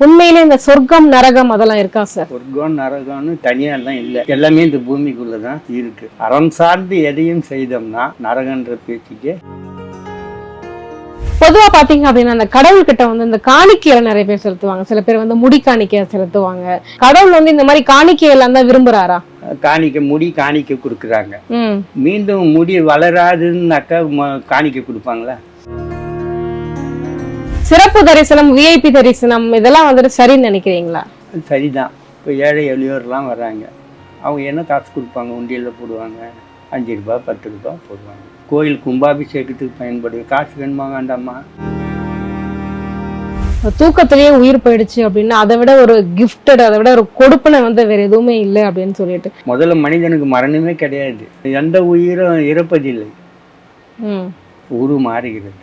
உண்மையிலே இந்த சொர்க்கம் நரகம் அதெல்லாம் இருக்கா சார்? சொர்க்கம் நரகம்னு தனியாலாம் இல்லை. எல்லாமே இந்த பூமிக்குள்ள தான் இருக்கு. அறம் சார்ந்து எதையும் செய்தோம்னா நரகன்ற பேச்சுக்கே பொதுவா பாத்தீங்க அப்படின்னா அந்த கடவுள் கிட்ட வந்து இந்த காணிக்கையில நிறைய பேர் செலுத்துவாங்க. சில பேர் வந்து முடி காணிக்கைய செலுத்துவாங்க. கடவுள் வந்து இந்த மாதிரி காணிக்கையெல்லாம் தான் விரும்புறாரா? காணிக்க முடி காணிக்க கொடுக்குறாங்க. மீண்டும் முடி வளராதுன்னாக்கா காணிக்க கொடுப்பாங்களா? சிறப்பு தரிசனம் விஐபி தரிசனம் இதெல்லாம் வந்துட்டு சரின்னு நினைக்கிறீங்களா? சரிதான். இப்போ ஏழை எளியோர்லாம் வர்றாங்க அவங்க என்ன காசு கொடுப்பாங்க? உண்டியலில் போடுவாங்க. அஞ்சு ரூபா பத்து ரூபா போடுவாங்க. கோயில் கும்பாபிஷேகத்துக்கு பயன்படுது. காசு வேணுமா வேண்டாமா? தூக்கத்திலேயே உயிர் போயிடுச்சு அப்படின்னா அதை விட ஒரு கிஃப்டட் அதை விட ஒரு கொடுப்பனை வந்து வேற எதுவுமே இல்லை அப்படின்னு சொல்லிட்டு. முதல்ல மனிதனுக்கு மரணமே கிடையாது. எந்த உயிரும் இறப்பதில்லை. உரு மாறுகிறது.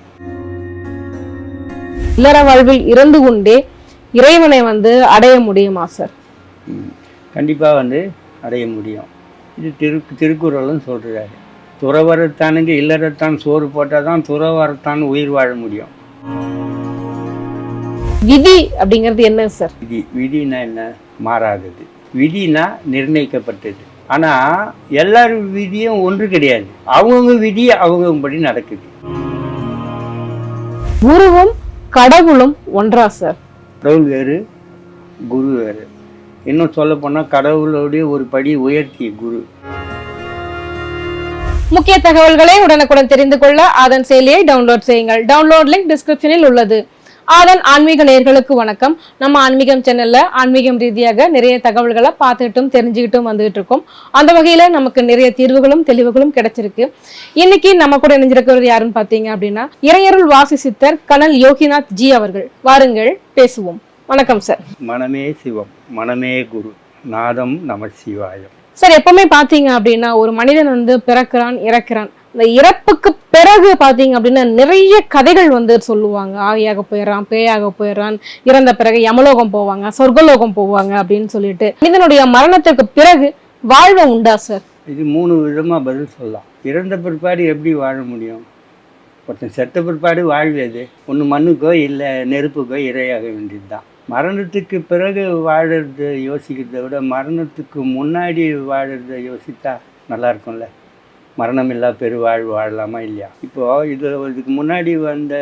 இல்லற வாழ்வில் இறந்து கொண்டே இறைவனை வந்து அடைய முடியுமா சார்? கண்டிப்பாக வந்து அடைய முடியும். இது திரு திருக்குறளும் சொல்கிறாரு துறவரத்தானுக்கு இல்லறத்தான் சோறு போட்டால் தான் துறவரத்தான் உயிர் வாழ முடியும். விதி அப்படிங்கிறது என்ன சார்? விதி விதினா என்ன? மாறாதது. விதினா நிர்ணயிக்கப்பட்டது. ஆனால் எல்லாரும் விதியும் ஒன்று கிடையாது. அவங்கவுங்க விதி அவங்கவுங்கபடி நடக்குது. குருவும் கடவுளும் ஒன்றா சார். கடவுள் வேறு குரு வேறு. இன்னும் சொல்ல போனால் கடவுளோடைய ஒரு படி உயர்த்திய குரு. முக்கிய தகவல்களை உடனுக்குடன் தெரிந்து கொள்ள ஆதன் செயலியை டவுன்லோட் செய்யுங்கள். டவுன்லோட் லிங்க் டிஸ்கிரிப்ஷனில் உள்ளது. ஆதன் ஆன்மீக நேயர்களுக்கு வணக்கம். நம்ம ஆன்மீகம் சேனல்ல ஆன்மீகம் ரீதியாக நிறைய தகவல்களை பார்த்துட்டும் தெரிஞ்சுக்கிட்டும் வந்துகிட்டு இருக்கோம். அந்த வகையில நமக்கு நிறைய தீர்வுகளும் தெளிவுகளும் கிடைச்சிருக்கு. இன்னைக்கு நம்ம கூட இணைஞ்சிருக்கிறவர் யாருன்னு பார்த்தீங்க அப்படின்னா இறையருள் வாசி சித்தர் கனல் யோகிநாத் ஜி அவர்கள். வாருங்கள் பேசுவோம். வணக்கம் சார் மனமே சிவம் மனமே குரு நாதம் நம சிவாயம். சார் எப்பவுமே பாத்தீங்க அப்படின்னா ஒரு மனிதன் வந்து பிறக்கிறான் இறக்கிறான். இந்த இறப்புக்கு பிறகு பார்த்தீங்க அப்படின்னா நிறைய கதைகள் வந்து சொல்லுவாங்க. ஆவியாக போயிடுறான் பேயாக போயிடுறான் இறந்த பிறகு யமலோகம் போவாங்க சொர்க்கலோகம் போவாங்க அப்படின்னு சொல்லிட்டு. மனிதனுடைய மரணத்திற்கு பிறகு வாழ்வு உண்டா சார் இது மூணு விதமாக பதில் சொல்லலாம். இறந்த பிற்பாடு எப்படி வாழ முடியும்? ஒருத்தன் செத்த பிற்பாடு வாழ்வது ஒன்று மண்ணுக்கோ இல்லை நெருப்புக்கோ இரையாக வேண்டியது தான் மரணத்துக்கு பிறகு வாழறத யோசிக்கிறதை விட மரணத்துக்கு முன்னாடி வாழறத யோசித்தா நல்லா இருக்கும்ல? மரணம் இல்லா பெருவாழ்வு வாழலாமா இல்லையா? இப்போது இது இதுக்கு முன்னாடி வந்த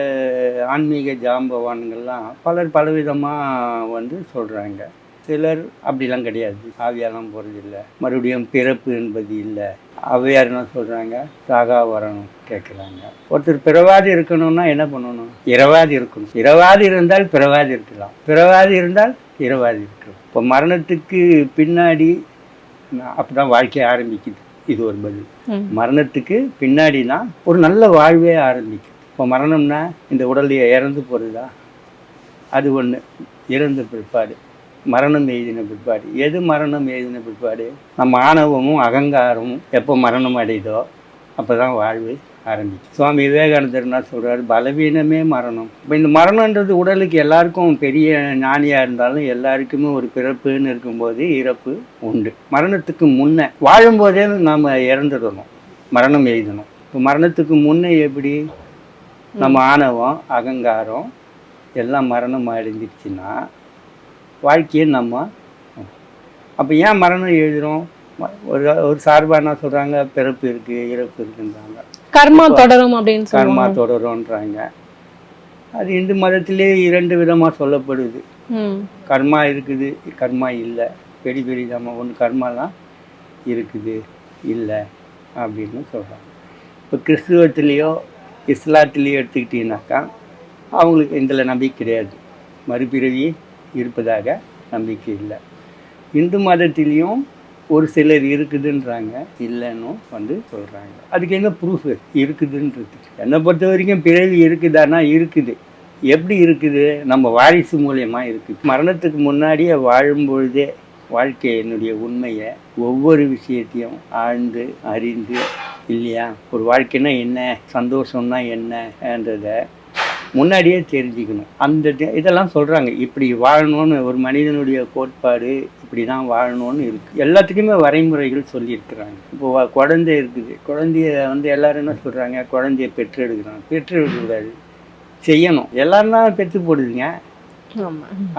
ஆன்மீக ஜாம்பவான்கள்லாம் பலர் பலவிதமாக வந்து சொல்கிறாங்க சிலர் அப்படிலாம் கிடையாது. ஆவியாலாம் போகிறது இல்லை. மறுபடியும் பிறப்பு என்பது இல்லை. அவையார் என்ன சொல்கிறாங்க சாகா வரணும் கேட்குறாங்க ஒருத்தர் பிறவாதி இருக்கணும்னா என்ன பண்ணணும்? இரவாதி இருக்கணும். இரவாதி இருந்தால் பிறவாதி இருக்கலாம். பிறவாதி இருந்தால் இரவாதி இருக்கலாம். இப்போ மரணத்துக்கு பின்னாடி அப்படிதான் வாழ்க்கை ஆரம்பிக்குது. இது ஒரு பதில். மரணத்துக்கு பின்னாடினா ஒரு நல்ல வாழ்வே ஆரம்பிக்கும். இப்போ மரணம்னா இந்த உடல் இறந்து போகிறதா அது ஒன்று இறந்த பிற்பாடு. மரணம் எழுதின பிற்பாடு. எது மரணம் எழுதின பிற்பாடு? நம்ம ஆணவமும் அகங்காரமும் எப்போ மரணம் அடையுதோ அப்போ தான் வாழ்வு ஆரம்பிக்கும் சுவாமி விவேகானந்தர் என்ன சொல்கிறார் பலவீனமே மரணம். இப்போ இந்த மரணன்றது உடலுக்கு எல்லாருக்கும் பெரிய ஞானியாக இருந்தாலும் எல்லாருக்குமே ஒரு பிறப்புன்னு இருக்கும்போது இறப்பு உண்டு. மரணத்துக்கு முன்ன வாழும்போதே நாம் இறந்துடணும். மரணம் எழுதணும். இப்போ மரணத்துக்கு முன்னே எப்படி? நம்ம ஆணவம் அகங்காரம் எல்லாம் மரணம் அடைஞ்சிருச்சுன்னா வாழ்க்கையை நம்ம அப்போ ஏன் மரணம் எழுதுறோம்? ம- ஒரு ஒரு சார்பாக என்ன சொல்கிறாங்க பிறப்பு இருக்குது இறப்பு இருக்குன்றாங்க. கர்மா தொடரும் அப்படின்னு கர்மா தொடரும்ன்றாங்க. அது இந்து மதத்திலே இரண்டு விதமாக சொல்லப்படுது. கர்மா இருக்குது கர்மா இல்லை. பெரிய பெரிய நம்ம ஒன்று கர்மாலாம் இருக்குது இல்லை அப்படின்னு சொல்கிறாங்க இப்போ கிறிஸ்துவத்திலேயோ இஸ்லாத்திலேயோ எடுத்துக்கிட்டீங்கன்னாக்கா அவங்களுக்கு இதில் நம்பிக்கை கிடையாது. மறுபிறவி இருப்பதாக நம்பிக்கை இல்லை. இந்து மதத்திலையும் ஒரு சிலர் இருக்குதுன்றாங்க. இல்லைன்னு வந்து சொல்கிறாங்க அதுக்கு என்ன ப்ரூஃப் இருக்குதுன்றது? என்னை பொறுத்த வரைக்கும் பிறவி இருக்குதானா? இருக்குது. எப்படி இருக்குது? நம்ம வாரிசு மூலயமா இருக்குது. மரணத்துக்கு முன்னாடியே வாழும்பொழுதே வாழ்க்கையினுடைய உண்மையை ஒவ்வொரு விஷயத்தையும் ஆழ்ந்து அறிந்து இல்லையா? ஒரு வாழ்க்கைனா என்ன? சந்தோஷம்னா என்னன்றதை முன்னாடியே தெரிஞ்சுக்கணும். அந்த இதெல்லாம் சொல்கிறாங்க இப்படி வாழணும்னு ஒரு மனிதனுடைய கோட்பாடு இப்படி தான் வாழணும்னு இருக்குது எல்லாத்துக்குமே வரைமுறைகள் சொல்லியிருக்கிறாங்க. இப்போ குழந்தை இருக்குது. குழந்தைய வந்து எல்லாரும் என்ன சொல்கிறாங்க குழந்தைய பெற்றெடுக்கிறாங்க பெற்றெடுக்கக்கூடாது. செய்யணும். எல்லாரும் தான் பெற்று போடுதுங்க.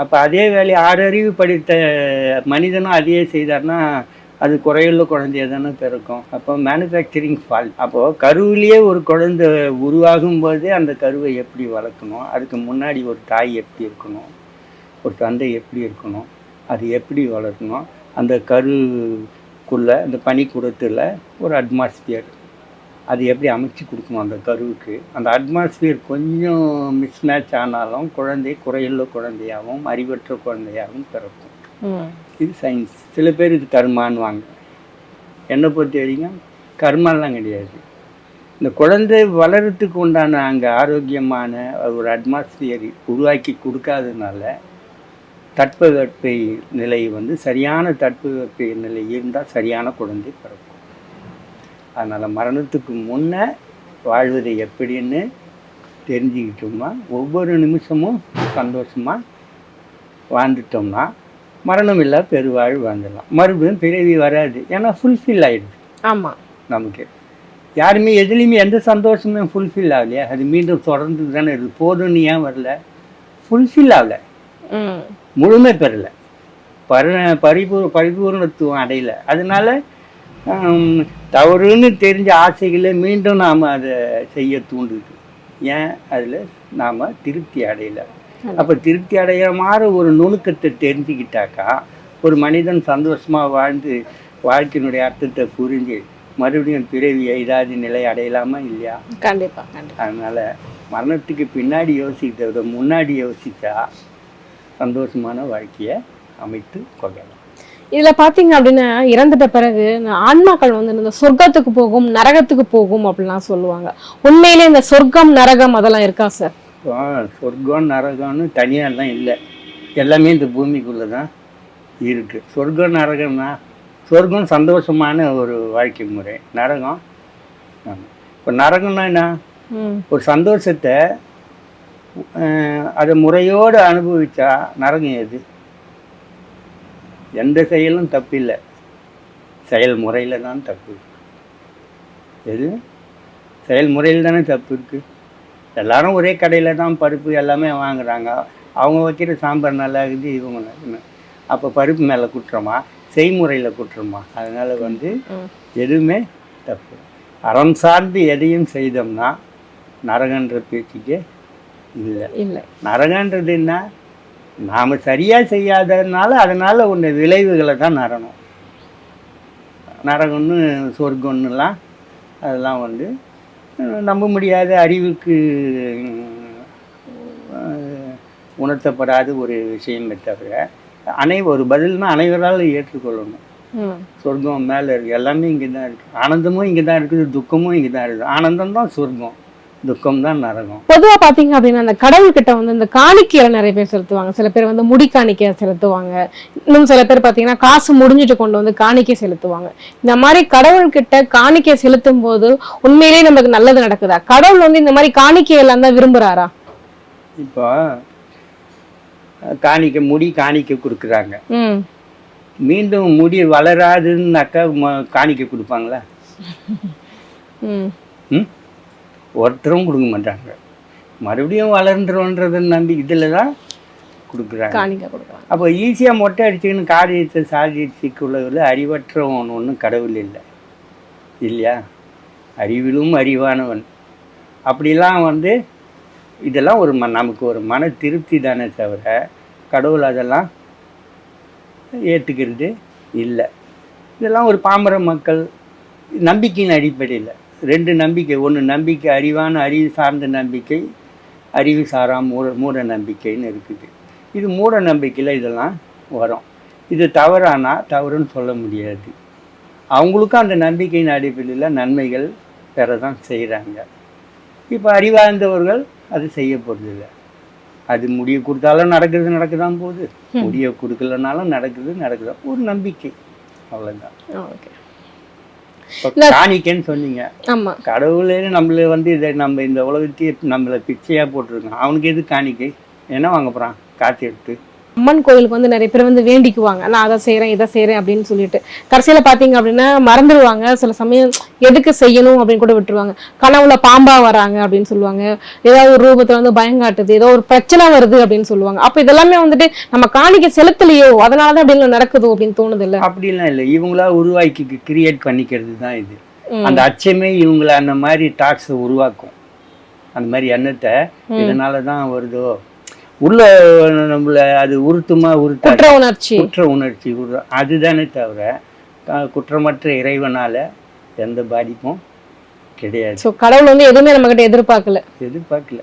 அப்போ அதே வேலையை ஆறு அறிவு படித்த மனிதனும் அதையே செய்தார்னா அது குறையுள்ள குழந்தைய தானே பிறக்கும். அப்போ மேனுஃபேக்சரிங் ஃபால்ட் அப்போது கருவிலேயே ஒரு குழந்தை உருவாகும் போதே அந்த கருவை எப்படி வளர்க்கணும்? அதுக்கு முன்னாடி ஒரு தாய் எப்படி இருக்கணும்? ஒரு தந்தை எப்படி இருக்கணும்? அது எப்படி வளர்க்கணும் அந்த கருக்குள்ளே அந்த பனிக்கூடத்தில் ஒரு அட்மாஸ்பியர் அது எப்படி அமைச்சு கொடுக்கணும் அந்த கருவுக்கு? அந்த அட்மாஸ்பியர் கொஞ்சம் மிஸ்மேட்ச் ஆனாலும் குழந்தை குறையுள்ள குழந்தையாகவும் அறிவற்ற குழந்தையாகவும் பிறக்கும். இது சயின்ஸ் சில பேர் இது கர்மான்வாங்க என்னை பொறுத்த வரைக்கும் கர்மாலாம் கிடையாது. இந்த குழந்தை வளர்கிறதுக்கு உண்டான அங்கே ஆரோக்கியமான ஒரு அட்மாஸ்பியர் உருவாக்கி கொடுக்காதனால தட்பவெப்பை நிலை வந்து சரியான தட்பவெப்பை நிலை இருந்தால் சரியான குழந்தை பிறக்கும். அதனால் மரணத்துக்கு முன்னே வாழ்வது எப்படின்னு தெரிஞ்சுக்கிட்டோம்னா ஒவ்வொரு நிமிஷமும் சந்தோஷமாக வாழ்ந்துட்டோம்னா மரணம் இல்லா பெருவாழ் வாழ்ந்துடலாம் மறுபடியும் பிறவி வராது. ஏன்னா ஃபுல்ஃபில் ஆயிடுது. ஆமா. நமக்கு. யாருமே எதுலேயுமே எந்த சந்தோஷமே ஃபுல்ஃபில் ஆகலையா? அது மீண்டும் தொடர்ந்து தானே இருக்குது. போதும்னு ஏன் வரல? ஃபுல்ஃபில் ஆகலை. முழுமை பெறல. பரி பரிபூ பரிபூர்ணத்துவம் அடையல. அதனால தவறுன்னு தெரிஞ்ச ஆசைகளை மீண்டும் நாம் அதை செய்ய தூண்டுது. ஏன்? அதில் நாம் திருப்தி அடையல. அப்போ திருப்தி அடைகிற மாதிரி ஒரு நுணுக்கத்தை தெரிஞ்சுக்கிட்டாக்கா ஒரு மனிதன் சந்தோஷமாக வாழ்ந்து வாழ்க்கையினுடைய அர்த்தத்தை புரிஞ்சு மறுபடியும் பிறவி எய்தாதி நிலை அடையலாமா இல்லையா? கண்டிப்பா கண்டிப்பா. அதனால் மரணத்துக்கு பின்னாடி யோசிக்கிறத விட முன்னாடி யோசிச்சா சந்தோஷமான வாழ்க்கையை அமைத்து கொள்ளலாம். இதுல பாத்தீங்க அப்படின்னா இறந்துட்ட பிறகு ஆன்மாக்கள் வந்து இந்த சொர்க்கத்துக்கு போகும் நரகத்துக்கு போகும் அப்படிலாம் சொல்லுவாங்க. உண்மையிலே இந்த சொர்க்கம் நரகம் அதெல்லாம் இருக்கா சார்? சொர்க்கம் நரகம்னு தனியார்லாம் இல்லை. எல்லாமே இந்த பூமிக்குள்ளே தான் இருக்குது சொர்க்கம் நரகம்னா சொர்க்கம் சந்தோஷமான ஒரு வாழ்க்கை முறை. நரகம். இப்போ நரகம்னா என்ன? ஒரு சந்தோஷத்தை அதை முறையோடு அனுபவிச்சா நரகம் எது? எந்த செயலும் தப்பில்லை செயல்முறையில் தான் தப்பு எது? செயல்முறையில் தானே தப்பு இருக்குது எல்லாரும் ஒரே கடையில் தான் பருப்பு எல்லாமே வாங்குறாங்க. அவங்க வைக்கிற சாம்பார் நல்லா இருக்குது இவங்க நல்லா. அப்போ பருப்பு மேலே குற்றமா? செய்முறையில் குற்றமா? அதனால் வந்து. எதுவுமே தப்பு. அறம் சார்ந்து எதையும் செய்தோம்னா நரகன்ற பேச்சுக்கே இல்லை. இல்ல. நரகன்றது என்ன? நாம் சரியாக செய்யாததுனால அதனால் உன்னை விளைவுகளை தான் நரணும். நரகம்னு சொர்க்கம்னுலாம் அதெல்லாம் வந்து நம்ப முடியாத அறிவுக்கு உணர்த்தப்படாத ஒரு விஷயமே தவிர அனை ஒரு பதில்னா அனைவரால் ஏற்றுக்கொள்ளணும். சொர்க்கம் மேலே இருக்குது எல்லாமே இங்கே தான் இருக்குது ஆனந்தமும் இங்கே தான் இருக்குது துக்கமும் இங்கே தான் இருக்குது. ஆனந்தம் தான் சொர்க்கம். துக்கம் தான் நரகம். பொதுவா பாத்தீங்க அப்படின்னா அந்த கடவுள்கிட்ட வந்து இந்த காணிக்கையில நிறைய பேர் செலுத்துவாங்க. சில பேர் வந்து முடி காணிக்கை செலுத்துவாங்க. இன்னும் சில பேர் பாத்தீங்கன்னா காசு முடிஞ்சிட்டு கொண்டு வந்து காணிக்கை செலுத்துவாங்க. இந்த மாதிரி கடவுள்கிட்ட காணிக்கை செலுத்தும் போது உண்மையிலேயே நமக்கு நல்லது நடக்குதா? கடவுள் வந்து இந்த மாதிரி காணிக்கை எல்லாம் தான் விரும்புறாரா? இப்போ காணிக்க முடி காணிக்க கொடுக்குறாங்க. ம். மீண்டும் முடி வளராதுன்னாக்கா காணிக்க கொடுப்பாங்களா? ம். ம்? ஒருத்தரும் கொடுக்க மாட்டாங்க. மறுபடியும் வளர்ந்துருன்றதை நம்பி இதில் தான் கொடுக்குறாங்க. காணிக்கை கொடுக்குறாங்க. அப்போ ஈஸியாக மொட்டை அடிச்சுக்கின்னு காரியத்தை சாதிச்சுக்குள்ளதில் அறிவற்றவன் ஒன்றும் கடவுள் இல்லை. இல்லையா? அறிவிலும் அறிவானவன். அப்படிலாம் வந்து இதெல்லாம் ஒரு ம நமக்கு ஒரு மன திருப்தி தானே தவிர கடவுள் அதெல்லாம் ஏற்றுக்கிறது இல்லை. இதெல்லாம் ஒரு பாமர மக்கள் நம்பிக்கையின் அடிப்படையில். ரெண்டு நம்பிக்கை. ஒன்று நம்பிக்கை அறிவான அறிவு சார்ந்த நம்பிக்கை அறிவு சாரா மூட மூட நம்பிக்கைன்னு இருக்குது. இது மூட நம்பிக்கையில் இதெல்லாம் வரும். இது தவறானா தவறுன்னு சொல்ல முடியாது. அவங்களுக்கும் அந்த நம்பிக்கையின் அடிப்படையில் நன்மைகள் பெற தான் செய்கிறாங்க இப்போ அறிவார்ந்தவர்கள் அது செய்ய போகிறதில்ல அது முடிய கொடுத்தாலும் நடக்குது நடக்குதான் போகுது. முடிய கொடுக்கலனாலும் நடக்குது நடக்குதான் ஒரு நம்பிக்கை. அவ்வளவுதான். ஓகே. காணிக்கைன்னு சொன்னீங்க. ஆமா. கடவுளே நம்மள வந்து இதை நம்ம இந்த உலகத்தையே நம்மளை பிச்சையா போட்டிருக்கான். அவனுக்கு எது காணிக்கை? என்ன வாங்க போறான்? காசு எடுத்து. அம்மன் கோயிலுக்கு வந்து நிறைய பேர் வந்து வேண்டிக்குவாங்க. நான் அதை செய்றேன் இதை செய்றேன் அப்படின்னு சொல்லிட்டு. கடைசியில பாத்தீங்க அப்படின்னா மறந்துடுவாங்க சில சமயம் எதுக்கு செய்யணும்? அப்படின்னு கூட விட்டுருவாங்க. கனவுல பாம்பா வராங்க அப்படின்னு சொல்லுவாங்க. ஏதாவது ஒரு ரூபத்துல வந்து பயங்காட்டுது ஏதோ ஒரு பிரச்சனை வருது அப்படின்னு சொல்லுவாங்க. அப்ப இதெல்லாமே வந்துட்டு நம்ம காணிக்கை செலுத்தலையோ அதனாலதான் அப்படின்னு நடக்குதோ அப்படின்னு தோணுது இல்ல அப்படிலாம் இல்லை. இவங்களா உருவாக்கி கிரியேட் பண்ணிக்கிறது தான் இது. அந்த அச்சமே இவங்கள அந்த மாதிரி டாக்ஸை உருவாக்கும். அந்த மாதிரி எண்ணத்தை இதனால தான் வருதோ உள்ள நம்மள அது உறுத்துமா உறுத்தா குற்ற உணர்ச்சி. குற்ற உணர்ச்சி. அதுதானே தவிர குற்றமற்ற இறைவனால எந்த பாதிப்பும் கிடையாது. சோ கடவுள் வந்து எதுவுமே நம்ம கிட்ட எதிர்பார்க்கல. எதிர்பார்க்கல.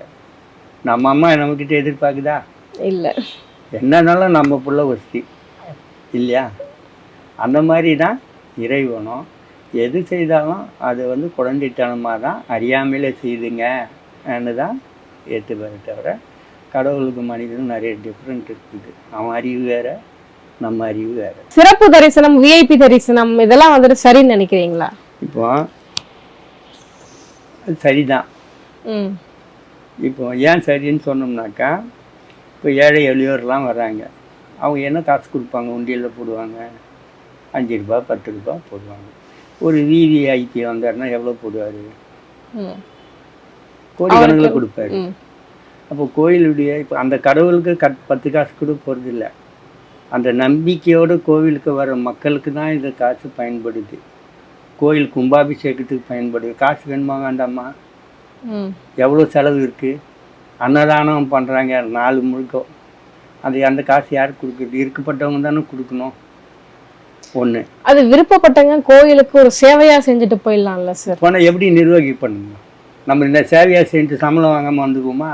நம்ம அம்மா நம்மக்கிட்ட எதிர்பார்க்குதா? இல்ல. என்னன்னாலும் நம்ம புள்ள வசதி இல்லையா? அந்த மாதிரி தான் இறைவனும். எது செய்தாலும் அது வந்து குழந்தைத்தனமாக தான் அறியாமையில செய்துங்கன்னு தான் ஏற்றுப்பாரு தவிர கடவுளுக்கு மனிதனும் நிறைய டிஃப்ரெண்ட் இருக்குது. அவன் அறிவு வேற நம்ம அறிவு வேற. சிறப்பு தரிசனம் விஐபி தரிசனம் இதெல்லாம் வந்துட்டு சரின்னு நினைக்கிறீங்களா? இப்போ அது சரிதான். இப்போ ஏன் சரின்னு சொன்னோம்னாக்கா இப்போ ஏழை எளியோர்லாம் வர்றாங்க அவங்க என்ன காசு கொடுப்பாங்க? உண்டியலில் போடுவாங்க. அஞ்சு ரூபா பத்து ரூபா போடுவாங்க. ஒரு ஐக்கியம் வந்தாருன்னா எவ்வளோ போடுவார்? கோடிக்கணக்கில் கொடுப்பாரு. அப்போ கோயிலுடைய இப்போ அந்த கடவுளுக்கு கட் பத்து காசு கூட போகிறது இல்லை அந்த நம்பிக்கையோடு கோவிலுக்கு வர மக்களுக்கு தான் இந்த காசு பயன்படுது. கோயில் கும்பாபிஷேகத்துக்கு பயன்படுது. காசு வேணுமா வேண்டாமா? ம். எவ்வளோ செலவு இருக்குது அன்னதானம் பண்ணுறாங்க நாலு முழுக்க. அது அந்த காசு யாருக்கு கொடுக்குறது? இருக்கப்பட்டவங்க தானே கொடுக்கணும். ஒன்று அது விருப்பப்பட்டவங்க கோயிலுக்கு ஒரு சேவையா செஞ்சுட்டு போயிடலாம்ல சார்? போனால் எப்படி நிர்வகி பண்ணணும் நம்ம இந்த சேவையாக செஞ்சு சம்பளம் வாங்காமல் வந்துக்குவோமா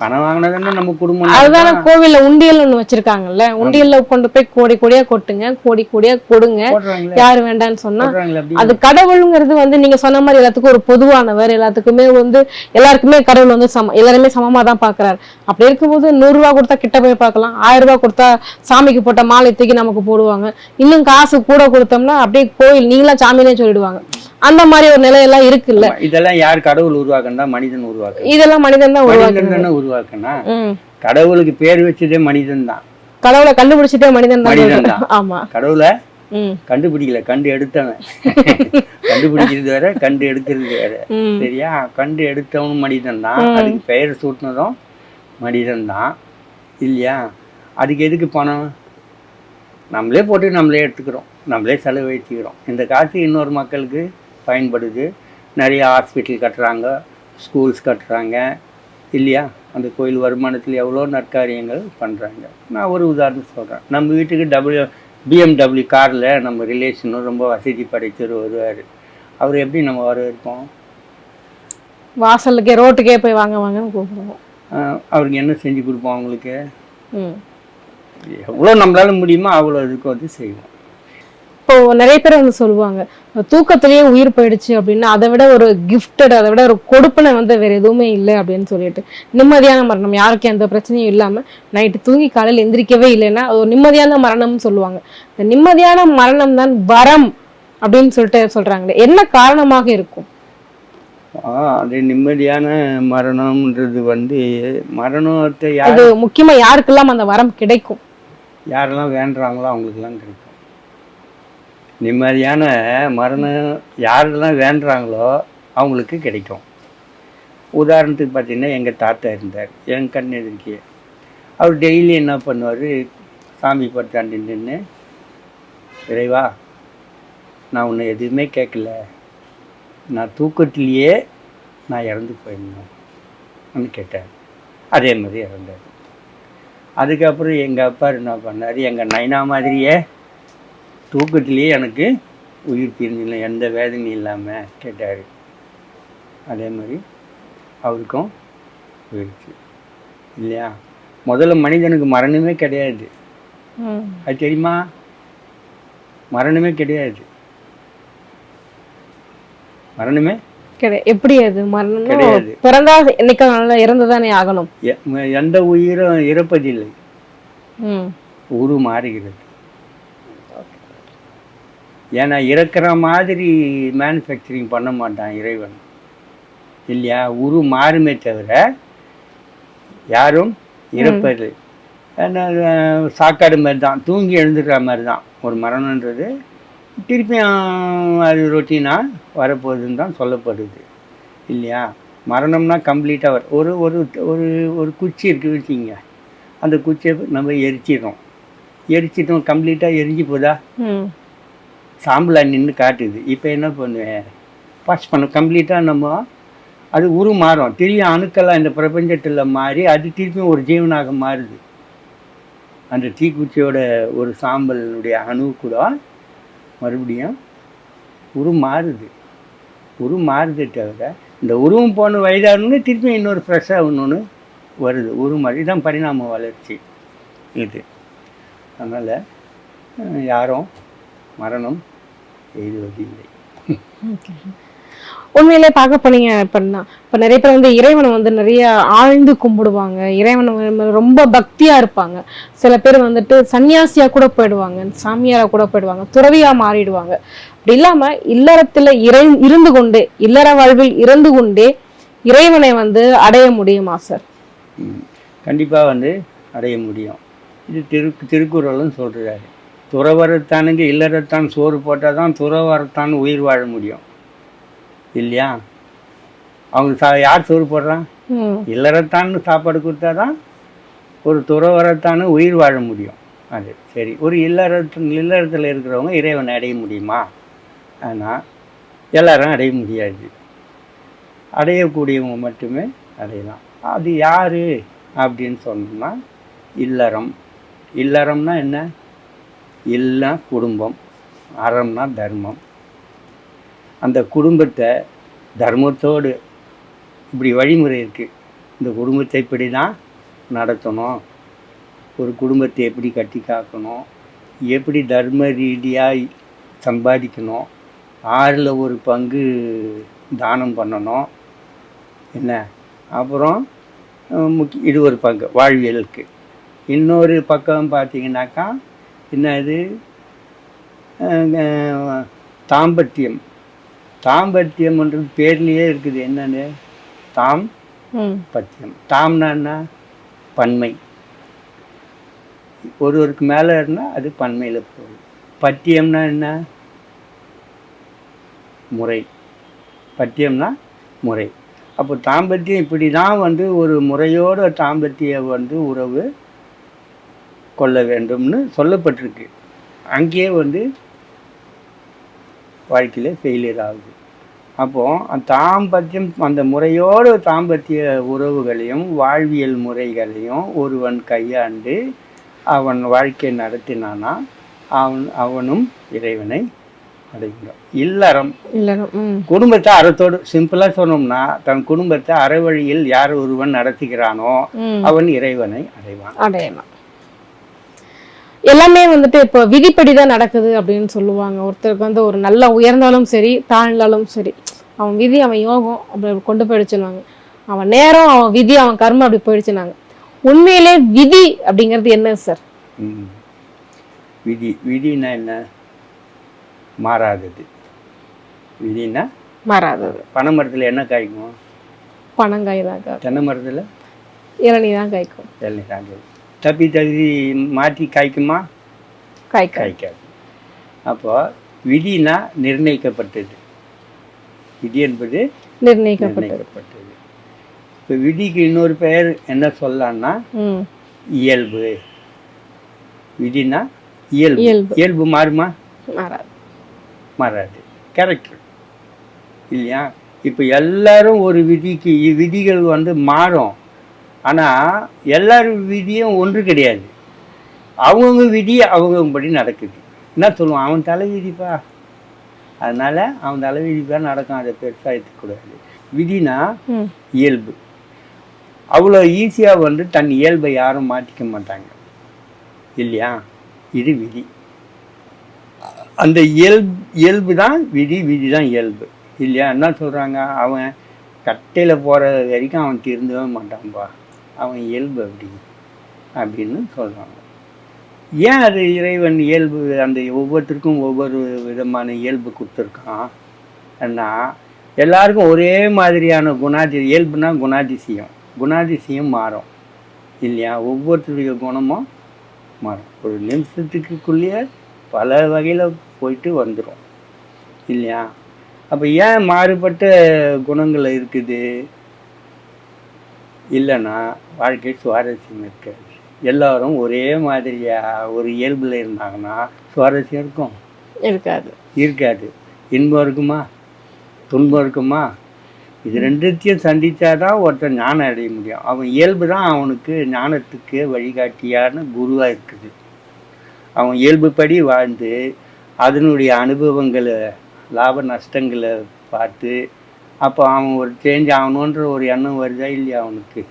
பணம் வாங்கினதுன்னா நம்ம குடும்பம் அதுதானே. கோவில்ல உண்டியல் ஒண்ணு வச்சிருக்காங்கல்ல. உண்டியல்ல கொண்டு போய் கோடி கோடியா கொட்டுங்க கோடி கோடியா கொடுங்க. யாரு வேண்டாம்னு சொன்னா அது கடவுளுங்கிறது வந்து நீங்க சொன்ன மாதிரி எல்லாத்துக்கும் ஒரு பொதுவானவர் எல்லாத்துக்குமே வந்து எல்லாருக்குமே கடவுள் வந்து சம எல்லாருமே சமமா தான் பாக்குறாரு. அப்படி இருக்கும்போது நூறு ரூபாய் கொடுத்தா கிட்ட போய் பார்க்கலாம் ஆயிரம் ரூபாய் கொடுத்தா சாமிக்கு போட்ட மாலை தூக்கி நமக்கு போடுவாங்க. இன்னும் காசு கூட கொடுத்தோம்னா அப்படியே கோயில் நீங்களா சாமினே சொல்லிடுவாங்க. அந்த மாதிரி ஒரு நிலையெல்லாம் இருக்குல்ல. இதெல்லாம் யார் கடவுள் உருவாக்குனா மனிதன் உருவாக்கு இதெல்லாம் மனிதன் தான் தானே உருவாக்குனா கடவுளுக்கு பேர் வச்சதே மனிதன் தான் கடவுளை கண்டுபிடிச்சிட்டே மனிதன் தான் மனிதன். தான். ஆமா. கடவுளை கண்டுபிடிக்கல கண்டு எடுத்தவன். கண்டுபிடிக்கிறது வேற கண்டு எடுக்கிறது வேற. சரியா? கண்டு எடுத்தவனும் மனிதன் தான் அதுக்கு பெயர் சூட்டினதும் மனிதன் தான் இல்லையா? அதுக்கு எதுக்கு பணம்? நம்மளே போட்டு நம்மளே எடுத்துக்கிறோம். நம்மளே செலவழிச்சுக்கிறோம். இந்த காசு இன்னொரு மக்களுக்கு பயன்படுது. நிறைய ஹாஸ்பிட்டல் கட்டுறாங்க ஸ்கூல்ஸ் கட்டுறாங்க. இல்லையா? அந்த கோயில் வருமானத்தில் எவ்வளோ நற்காரியங்கள் பண்ணுறாங்க நான் ஒரு உதாரணம் சொல்கிறேன் நம்ம வீட்டுக்கு டபிள்யூ பிஎம்டபிள்யூ காரில் நம்ம ரிலேஷனும் ரொம்ப வசதி படைத்தவர் வருவார். அவர் எப்படி நம்ம வரவேற்போம்? வாசலுக்கே ரோட்டுக்கே போய் வாங்க வாங்கன்னு கூப்பிடுவோம். அவருக்கு என்ன செஞ்சு கொடுப்போம் அவங்களுக்கு? எவ்வளோ நம்மளால முடியுமோ அவ்வளோ இதுக்கு வந்து செய்வோம். இப்போ நிறைய பேர் வந்து சொல்லுவாங்க தூக்கத்திலேயே உயிர் போயிடுச்சு அப்படின்னா அதை விட ஒரு கிஃப்டட் அதை விட ஒரு கொடுப்பனை வந்து வேற எதுவுமே இல்லை அப்படின்னு சொல்லிட்டு. நிம்மதியான மரணம் யாருக்கும் எந்த பிரச்சனையும் இல்லாம நைட்டு தூங்கி காலையில் எந்திரிக்கவே இல்லைன்னா அது ஒரு நிம்மதியான மரணம்னு சொல்லுவாங்க. இந்த நிம்மதியான மரணம் தான் வரம் அப்படின்னு சொல்லிட்டு சொல்றாங்களே என்ன காரணமாக இருக்கும்? அது நிம்மதியான மரணம்ன்றது வந்து மரணத்தை யார் அது முக்கியமா யாருக்கெல்லாம் அந்த வரம் கிடைக்கும்? யாரெல்லாம் வேண்டுறாங்களோ அவங்களுக்கெல்லாம் கிடைக்கும். நிம்மதியான மரணம் யாரெல்லாம் வேண்டுறாங்களோ அவங்களுக்கு கிடைக்கும். உதாரணத்துக்கு பார்த்தீங்கன்னா எங்கள் தாத்தா இருந்தார். என் கண் எதிர்க்கியே அவர் டெய்லி என்ன பண்ணுவார்? சாமி பட்டாண்டி நின்று இறைவா நான் உன்னை எதுவுமே கேட்கல. நான் தூக்கத்திலேயே நான் இறந்து போயிருந்தேன். கேட்டார். அதே மாதிரி இறந்தார். அதுக்கப்புறம் எங்கள் அப்பா என்ன பண்ணார்? எங்கள் நைனா மாதிரியே தூக்கத்திலேயே எனக்கு உயிர் பிரிஞ்சில்ல எந்த வேதனையும் இல்லாமல் கேட்டார். அதே மாதிரி அவருக்கும் போயிடுச்சு இல்லையா? முதல்ல மனிதனுக்கு மரணமே கிடையாது. அது தெரியுமா? மரணமே கிடையாது. மரணமே கிடையாது எப்படி அது? மரணம் கிடையாது. பிறந்தா என்னைக்கு நல்லா இறந்துதானே ஆகணும்? எந்த உயிரும் இறப்பதில்லை. உரு மாறுகிறது. ஏன்னா இருக்கிற மாதிரி மேனுஃபேக்சரிங் பண்ண மாட்டான் இறைவன். இல்லையா? உரு மாறுமே தவிர யாரும் இறப்பது சாக்காடு மாதிரி தான் தூங்கி எழுந்துக்கிற மாதிரி தான் ஒரு மரணன்றது திருப்பியும் அது ரொட்டீனாக வரப்போகுதுன்னு தான் சொல்லப்படுது. இல்லையா? மரணம்னா கம்ப்ளீட்டாக ஒரு ஒரு ஒரு ஒரு குச்சி இருக்குது வச்சுங்க அந்த குச்சியை நம்ம எரிச்சிடுறோம். எரிச்சிட்டோம் கம்ப்ளீட்டாக எரிஞ்சு போதா? சாம்பலாக நின்று காட்டுது. இப்போ என்ன பண்ணுவேன் பாஸ் பண்ண. கம்ப்ளீட்டாக நம்ம அது உரு மாறும். திரும்பி அணுக்கெல்லாம் இந்த பிரபஞ்சத்தில் மாறி அது திருப்பியும் ஒரு ஜீவனாக மாறுது. அந்த தீக்குச்சியோட ஒரு சாம்பலினுடைய அணு கூட மறுபடியும் உரு மாறுது. உரு மாறுது தவிர இந்த உருவம் போன வயதாகணும்னு திருப்பியும் இன்னொரு ஃப்ரெஷ்ஷாக ஒன்று வருது. உரு மாதிரி. இதுதான் பரிணாம வளர்ச்சி. இது. அதனால் யாரும் மரணம் எய்துவதில்லை உண்மையிலே பார்க்க போனீங்க அப்படின்னா இப்ப நிறைய பேர் வந்து இறைவனை வந்து நிறைய ஆழ்ந்து கும்பிடுவாங்க. இறைவனை ரொம்ப பக்தியா இருப்பாங்க. சில பேர் வந்துட்டு சன்னியாசியா கூட போயிடுவாங்க சாமியாரா கூட போயிடுவாங்க துறவியா மாறிடுவாங்க. அப்படி இல்லாம இல்லறத்துல இறை இருந்து கொண்டே இல்லற வாழ்வில் இருந்து கொண்டே இறைவனை வந்து அடைய முடியுமா சார் கண்டிப்பாக வந்து அடைய முடியும். இது திரு திருக்குறளும் சொல்கிறாரு துறவரத்தானுங்க இல்லறத்தான் சோறு போட்டால் தான் துறவரத்தான் உயிர் வாழ முடியும். இல்லையா? அவங்க சா யார் சோறு போடுறான் இல்லறத்தான்னு சாப்பாடு கொடுத்தா தான் ஒரு துறவரத்தான உயிர் வாழ முடியும். அது சரி. ஒரு இல்லறத்து இல்லறத்தில் இருக்கிறவங்க இறைவனை அடைய முடியுமா? ஆனால் எல்லாரும் அடைய முடியாது. அடையக்கூடியவங்க மட்டுமே அடையலாம். அது யார்? அப்படின்னு சொன்னோம்னா இல்லறம். இல்லறம்னா என்ன? இல்ல குடும்பம் அறம்னா தர்மம். அந்த குடும்பத்தை தர்மத்தோடு இப்படி வழிமுறை இருக்குது இந்த குடும்பத்தை இப்படி தான் நடத்தணும். ஒரு குடும்பத்தை எப்படி கட்டி காக்கணும். எப்படி தர்ம ரீதியாக சம்பாதிக்கணும். ஆறில் ஒரு பங்கு தானம் பண்ணணும். என்ன? அப்புறம் முக்கிய இது ஒரு பங்கு வாழ்வியலுக்கு. இன்னொரு பக்கம் பார்த்தீங்கன்னாக்கா என்ன இது அஹ், அஹ், தாம்பத்தியம். தாம்பத்தியம்ன்றது பேர்லேயே இருக்குது. என்னன்னு தாம் பத்தியம். தாம்னா என்ன? பன்மை. ஒருவருக்கு மேலே இருந்தால் அது பன்மையில் போகும். பத்தியம்னா என்ன? முறை. பத்தியம்னா முறை. அப்போ தாம்பத்தியம் இப்படி தான் வந்து ஒரு முறையோட தாம்பத்திய வந்து உறவு கொள்ள வேண்டும்னு சொல்லப்பட்டிருக்கு. அங்கேயே வந்து வாழ்க்கையில் ஃபெயிலியர் ஆகுது. அப்போது தாம்பத்தியம் அந்த முறையோடு தாம்பத்திய உறவுகளையும் வாழ்வியல் முறைகளையும் ஒருவன் கையாண்டு அவன் வாழ்க்கை நடத்தினானா அவன் அவனும் இறைவனை அடைகிறான். இல்லறம். குடும்பத்தை அறத்தோடு சிம்பிளாக சொன்னோம்னா தன் குடும்பத்தை அறவழியில் யார் ஒருவன் நடத்துகிறானோ அவன் இறைவனை அடைவான். அடையலாம் எல்லாமே வந்துட்டு இப்போ விதிப்படி தான் நடக்குது அப்படின்னு சொல்லுவாங்க. ஒருத்தருக்கு வந்து ஒரு நல்லா உயர்ந்தாலும் சரி தாழ்ந்தாலும் சரி அவன் விதி அவன் யோகம் அப்படி கொண்டு போயிடுச்சுனாங்க அவன் நேரம் அவன் விதி அவன் கர்மம் அப்படி போயிடுச்சுனாங்க உண்மையிலே விதி அப்படிங்கிறது என்ன சார். விதி விதினா என்ன? மாறாதது. விதினா மாறாதது. பனை மரத்தில் என்ன காய்க்கும்? பணங்காய் தான். தென்னை மரத்தில்? இளநீ தான் காய்க்கும். எல்லாம் காய்க்கும். தப்பி தகுதி மாற்றி காய்க்குமா? காய்க்காய் காய்க்காது. அப்போ விதினா நிர்ணயிக்கப்பட்டது. விதி என்பது நிர்ணயிக்கப்பட்டது. இப்போ விதிக்கு இன்னொரு பெயர் என்ன சொல்லலாம்னா இயல்பு. விதினா இயல்பு. இயல்பு. மாறுமா? மாறாது. மாறாது. கேரக்டர் இல்லையா? இப்போ எல்லாரும் ஒரு விதிக்கு விதிகள் வந்து மாறும். ஆனால் எல்லாரும் விதியும் ஒன்று கிடையாது. அவங்கவுங்க விதி அவங்கவுங்கபடி நடக்குது. என்ன சொல்லுவான்? அவன் தலை விதிப்பா? அதனால அவன் தலை விதிப்பா நடக்கும் அதை பெருசாக எடுத்துக்கூடாது. விதினா இயல்பு. அவ்வளோ ஈஸியாக வந்து தன் இயல்பை யாரும் மாற்றிக்க மாட்டாங்க. இல்லையா? இது விதி. அந்த இயல்பு இயல்பு தான் விதி விதி தான் இயல்பு. இல்லையா? என்ன சொல்கிறாங்க அவன் கட்டையில் போகிற வரைக்கும் அவன் திருந்தவே மாட்டான்பா. அவன் இயல்பு அப்படி அப்படின்னு சொல்கிறாங்க ஏன் அது இறைவன் இயல்பு அந்த ஒவ்வொருத்தருக்கும் ஒவ்வொரு விதமான இயல்பு கொடுத்துருக்கான்? ஏன்னா எல்லாருக்கும் ஒரே மாதிரியான குணாதி இயல்புனா குணாதிசயம். குணாதிசயம் மாறும். இல்லையா? ஒவ்வொருத்தருடைய குணமும் மாறும். ஒரு நிமிஷத்துக்குள்ளேயே பல வகையில் போயிட்டு வந்துடும் இல்லையா? அப்போ ஏன் மாறுபட்ட குணங்கள் இருக்குது? இல்லைன்னா வாழ்க்கை சுவாரஸ்யம் இருக்காது எல்லாரும் ஒரே மாதிரியா ஒரு இயல்பில் இருந்தாங்கன்னா சுவாரஸ்யம் இருக்கும். இருக்காது. இருக்காது. இன்பம் இருக்குமா? துன்பம் இருக்குமா? இது ரெண்டுத்தையும் சந்திச்சாதான் ஒருத்தன் ஞானம் அடைய முடியும். அவன் இயல்பு தான் அவனுக்கு ஞானத்துக்கு வழிகாட்டியான குருவாக இருக்குது. அவன் இயல்புப்படி வாழ்ந்து அதனுடைய அனுபவங்களை லாப நஷ்டங்களை பார்த்து அப்போ அவன் ஒரு சேஞ்ச் ஆகணுன்ற ஒரு எண்ணம் வருதா இல்லையா அவனுக்கு?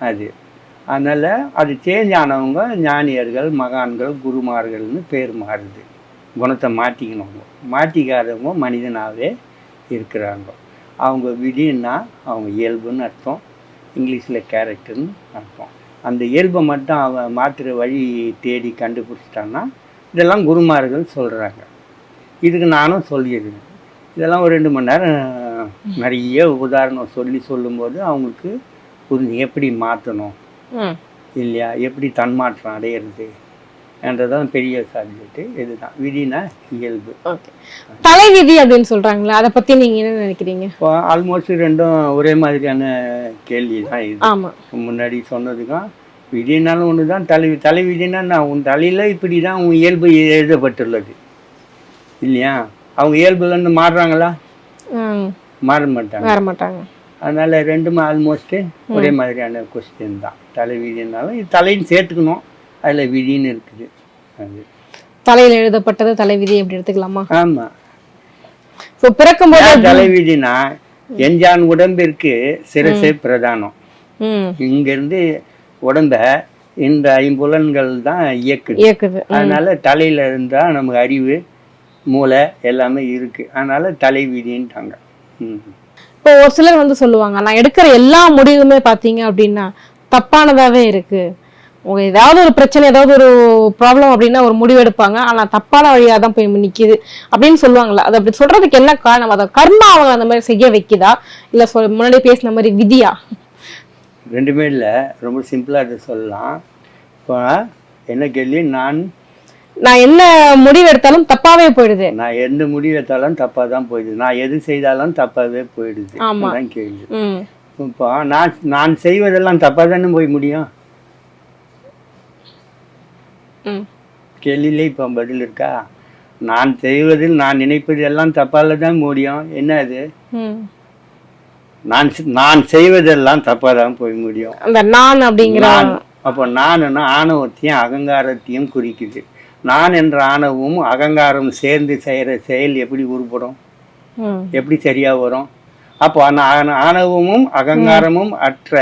அது. அதனால் அது சேஞ்ச் ஆனவங்க ஞானியர்கள் மகான்கள் குருமார்கள்னு பேர் மாறுது. குணத்தை மாற்றிக்கணும் மாற்றிக்காதவங்க மனிதனாகவே இருக்கிறாங்க. அவங்க விதின்னா அவங்க இயல்புன்னு அர்த்தம். இங்கிலீஷில் கேரக்டர்னு அர்த்தம். அந்த இயல்பை மட்டும் அவன் மாற்றுற வழி தேடி கண்டுபிடிச்சிட்டான்னா இதெல்லாம் குருமார்கள் சொல்கிறாங்க இதுக்கு நானும் சொல்லியிருக்கேன் இதெல்லாம் ஒரு ரெண்டு மணி நேரம் நிறைய உதாரணம் சொல்லி சொல்லும்போது அவங்களுக்கு புரிஞ்சு எப்படி மாற்றணும் இல்லையா? எப்படி தன்மாற்றம் அடையிறது என்றதான் பெரிய சப்ஜெக்ட் இதுதான். விதினா இயல்பு. ஓகே. தலைவிதி அப்படின்னு சொல்றாங்களே அதை பத்தி நீங்க என்ன நினைக்கிறீங்க? ஆல்மோஸ்ட் ரெண்டும் ஒரே மாதிரியான கேள்வி தான் இது முன்னாடி சொன்னதுக்கும் விதினாலும் ஒன்று தான் தலை தலைவிதினா நான் உன் தலையில் இப்படி தான் உன் இயல்பு எழுதப்பட்டுள்ளது. இல்லையா? அவங்க இயல்புலேருந்து மாறுறாங்களா? மாற மாட்டாங்க வர மாட்டாங்க அதனால ரெண்டுமே ஆல்மோஸ்ட் ஒரே மாதிரியான கொஸ்டின் தான். தலை விதினாலும் இது தலைன்னு சேர்த்துக்கணும். அதில் விதின்னு இருக்குது. அது. தலையில எழுதப்பட்டது தலைவிதி அப்படி எடுத்துக்கலாமா? ஆமாம் இப்போ பிறக்கும் போது தலை விதினா எஞ்சான் உடம்பிற்கு சிரசே பிரதானம். இங்கேருந்து உடம்ப இந்த ஐம்புலன்கள் தான் இயக்குது. இயக்குது. அதனால தலையில இருந்தா நமக்கு அறிவு மூளை எல்லாமே இருக்கு. அதனால தலை விதின்ட்டாங்க. இப்போ ஒரு சிலர் வந்து சொல்லுவாங்க நான் எடுக்கிற எல்லா முடிவுமே பார்த்தீங்க அப்படின்னா தப்பானதாகவே இருக்கு. உங்க ஏதாவது ஒரு பிரச்சனை ஏதாவது ஒரு ப்ராப்ளம் அப்படின்னா ஒரு முடிவு எடுப்பாங்க. ஆனா தப்பான வழியா தான் போய் நிக்குது. அப்படின்னு சொல்லுவாங்கல்ல. அது அப்படி சொல்றதுக்கு என்ன காரணம்? அதை கர்மா அவங்க அந்த மாதிரி செய்ய வைக்குதா? இல்ல சொல் முன்னாடி பேசின மாதிரி விதியா? ரெண்டுமே இல்லை. ரொம்ப சிம்பிளாக சொல்லலாம். இப்போ என்ன கேள்வி? நான் நான் என்ன முடிவு எடுத்தாலும் தப்பாவே போயிடுது. நான் எந்த முடிவு எடுத்தாலும் தப்பாக தான் போயிடுது. நான் எது செய்தாலும் தப்பாகவே போயிடுது. அதான் கேள்வி. இப்போ நான் நான் செய்வதெல்லாம் தப்பாக தானே போய் முடியும்? கேள்வியிலே இப்போ பதில் இருக்கா? நான் செய்வதில் நான் நினைப்பது எல்லாம் தப்பால தான் முடியும். என்ன அது? நான் நான் செய்வதெல்லாம் தப்பாக தான் போய் முடியும். அந்த நான் அப்படிங்கிற நான் அப்போ நானுன்னா ஆணவத்தையும் அகங்காரத்தையும் குறிக்குது. நான் என்ற ஆணவமும் அகங்காரம் சேர்ந்து செய்கிற செயல் எப்படி உருப்படும்? எப்படி சரியா வரும்? அப்போ அந்த ஆண- ஆணவமும் அகங்காரமும் அற்ற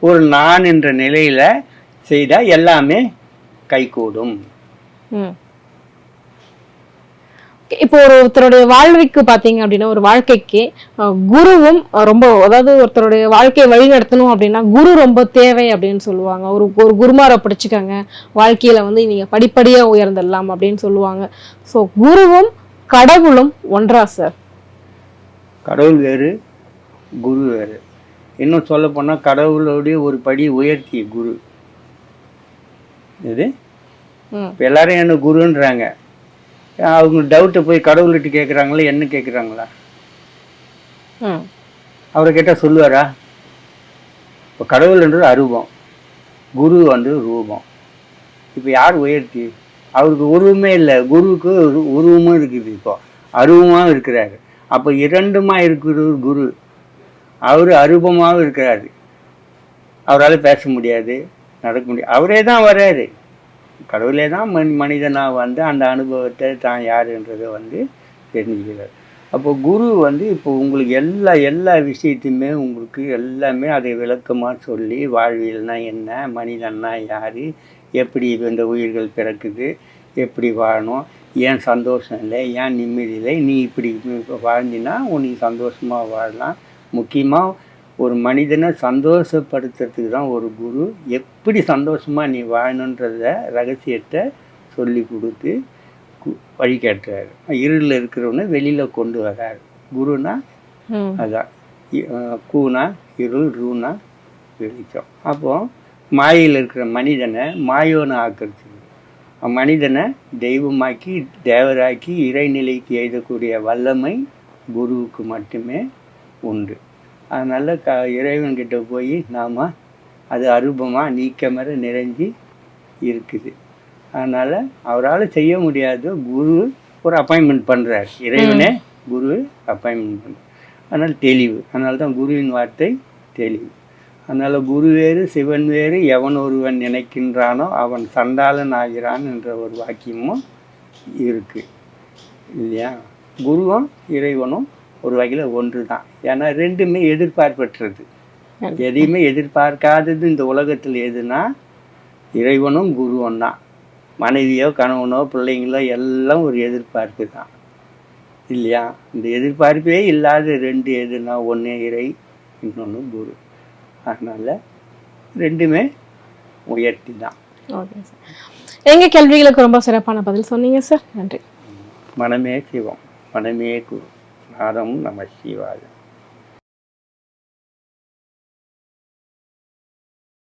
ஒரு நான் என்ற நிலையில செய்தா எல்லாமே கைகூடும். இப்போ ஒரு ஒருத்தருடைய வாழ்விக்கு பாத்தீங்க அப்படின்னா ஒரு வாழ்க்கைக்கு குருவும் ரொம்ப அதாவது ஒருத்தருடைய வாழ்க்கையை வழி நடத்தணும் அப்படின்னா குரு ரொம்ப தேவை அப்படின்னு சொல்லுவாங்க. ஒரு ஒரு குருமாரை பிடிச்சுக்கங்க. வாழ்க்கையில வந்து நீங்க படிப்படியா உயர்ந்துடலாம் அப்படின்னு சொல்லுவாங்க. ஸோ குருவும் கடவுளும் ஒன்றா சார் கடவுள் வேறு குரு வேறு. இன்னும் சொல்ல போனா கடவுளுடைய ஒரு படி உயர்த்திய குரு. இது? இப்போ எல்லாரும் என்ன குருன்றாங்க? அவங்க டவுட்டை போய் கடவுள்கிட்ட கேட்குறாங்களா என்ன கேட்குறாங்களா அவரை கேட்டால் சொல்லுவாரா? இப்போ கடவுள்ன்றது அரூபம் குரு வந்து ரூபம். இப்போ யார் உயர்த்தி? அவருக்கு உருவமே இல்லை குருவுக்கு உருவமும் இருக்குது இப்போ. அருவமாக இருக்கிறாரு. அப்போ இரண்டுமா இருக்கிறவர் குரு. அவர் அரூபமாகவும் இருக்கிறாரு. அவரால் பேச முடியாது நடக்க முடியாது. அவரே தான் வர்றாரு. கடவுளே தான் மனி மனிதனாக வந்து அந்த அனுபவத்தை தான் யாருன்றதை வந்து தெரிஞ்சுக்கிறார். அப்போ குரு வந்து இப்போ உங்களுக்கு எல்லா எல்லா விஷயத்தையுமே உங்களுக்கு எல்லாமே அதை விளக்கமாக சொல்லி வாழ்வியல்னா என்ன மனிதன்னா யார் எப்படி இந்த உயிர்கள் பிறக்குது எப்படி வாழணும் ஏன் சந்தோஷம் இல்லை ஏன் நிம்மதி இல்லை நீ இப்படி வாழ்ந்தினா உனக்கு சந்தோஷமாக வாழலாம். முக்கியமாக ஒரு மனிதனை சந்தோஷப்படுத்துறதுக்கு தான் ஒரு குரு. எப்படி சந்தோஷமாக நீ வாழணுன்றத ரகசியத்தை சொல்லி கொடுத்து கு- வழிகாட்டுறாரு. இருளில் இருக்கிறவனை வெளியில் கொண்டு வர்றாரு. குருனா. அதான். கூனா இருள் ரூனா வெளிச்சம். அப்போ மாயையில் இருக்கிற மனிதனை மாயோனை ஆக்கிறதுக்கு மனிதனை தெய்வமாக்கி தேவராக்கி இறைநிலைக்கு எழுதக்கூடிய வல்லமை குருவுக்கு மட்டுமே உண்டு. அதனால் க இறைவன்கிட்ட போய் நாம் அது அரூபமாக நீக்கமர நிறைஞ்சி இருக்குது. அதனால் அவரால் செய்ய முடியாத. குரு ஒரு அப்பாயின்மெண்ட் பண்ணுறார் இறைவனே குரு அப்பாயின்மெண்ட் பண்ணுறார் அதனால் தெளிவு. அதனால தான் குருவின் வார்த்தை தெளிவு. அதனால் குரு வேறு சிவன் வேறு எவன் ஒருவன் நினைக்கின்றானோ அவன் சண்டாளன் ஆகிறான் என்ற ஒரு வாக்கியமும் இருக்குது இல்லையா? குருவும் இறைவனும் ஒரு வகையில் ஒன்று தான் ஏன்னா ரெண்டுமே எதிர்பார்ப்பற்றது. எதையுமே எதிர்பார்க்காதது இந்த உலகத்தில் எதுனா இறைவனும் குருவும் தான். மனைவியோ கணவனோ பிள்ளைங்களோ எல்லாம் ஒரு எதிர்பார்ப்பு தான். இல்லையா? இந்த எதிர்பார்ப்பே இல்லாத ரெண்டு எதுனா ஒன்று இறை இன்னொன்று குரு. அதனால் ரெண்டுமே உயர்த்தி தான். Okay sir. எங்க கேள்விகளுக்கு ரொம்ப சிறப்பான பதில் சொன்னீங்க சார். நன்றி. மனமே சிவம். மனமே குரு. நாதம் நம சிவாயம்